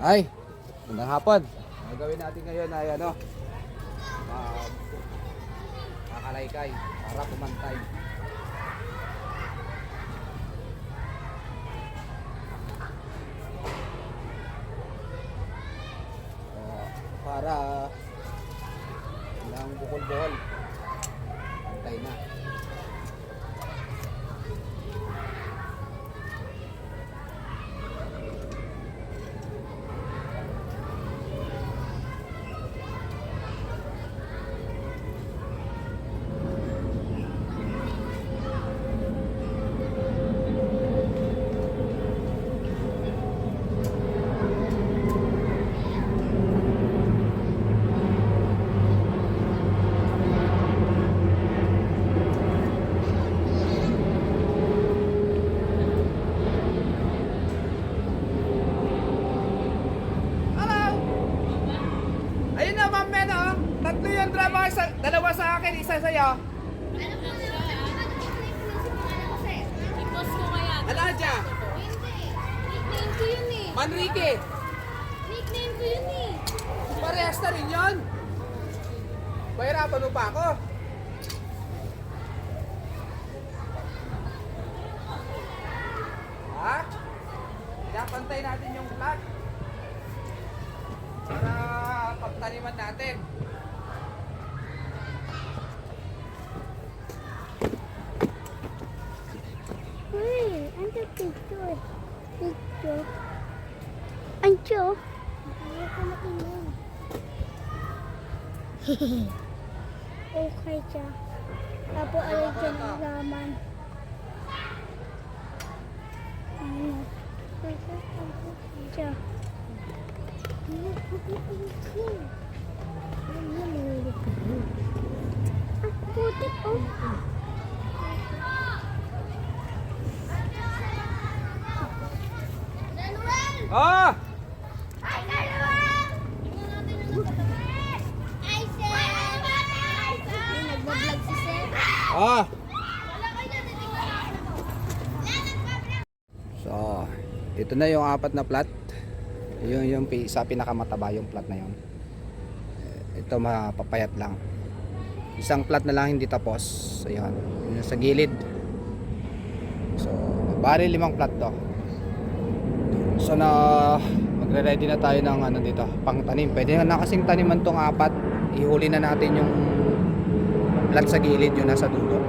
Ay, magandang hapon. Ang gawin natin ngayon ay ano, mag kakalaykay para pumantay. Ah, para ilang bukol-bukol. Isa, dalawa sa akin, isa sa'yo. I-post ko kaya. Aladja, Nickname ko yun eh. Manrique, Nickname ko yun eh. parehas na rin yun. Pahirapan mo pa ako. Ha? Pinapantay natin yung flag. Para pagtaniman natin. Ando picture. Picture. Ancho. Okay siya. Tapo alay siya ng laman. Ano? Siya. Ano? Oh! Nagbablog si Sir. Oh! So, ito na yung apat na plat. Yung yung sa pinakamataba yung plat na yun. Ito mapapayat lang. Isang plat na lang hindi tapos. Ayun, yung sa gilid. So, bali limang plat to. So na magre-ready na tayo ng ano dito, pang tanim. Pwede na kasing taniman tong apat. Ihuli na natin yung plat sa gilid yung nasa dulo.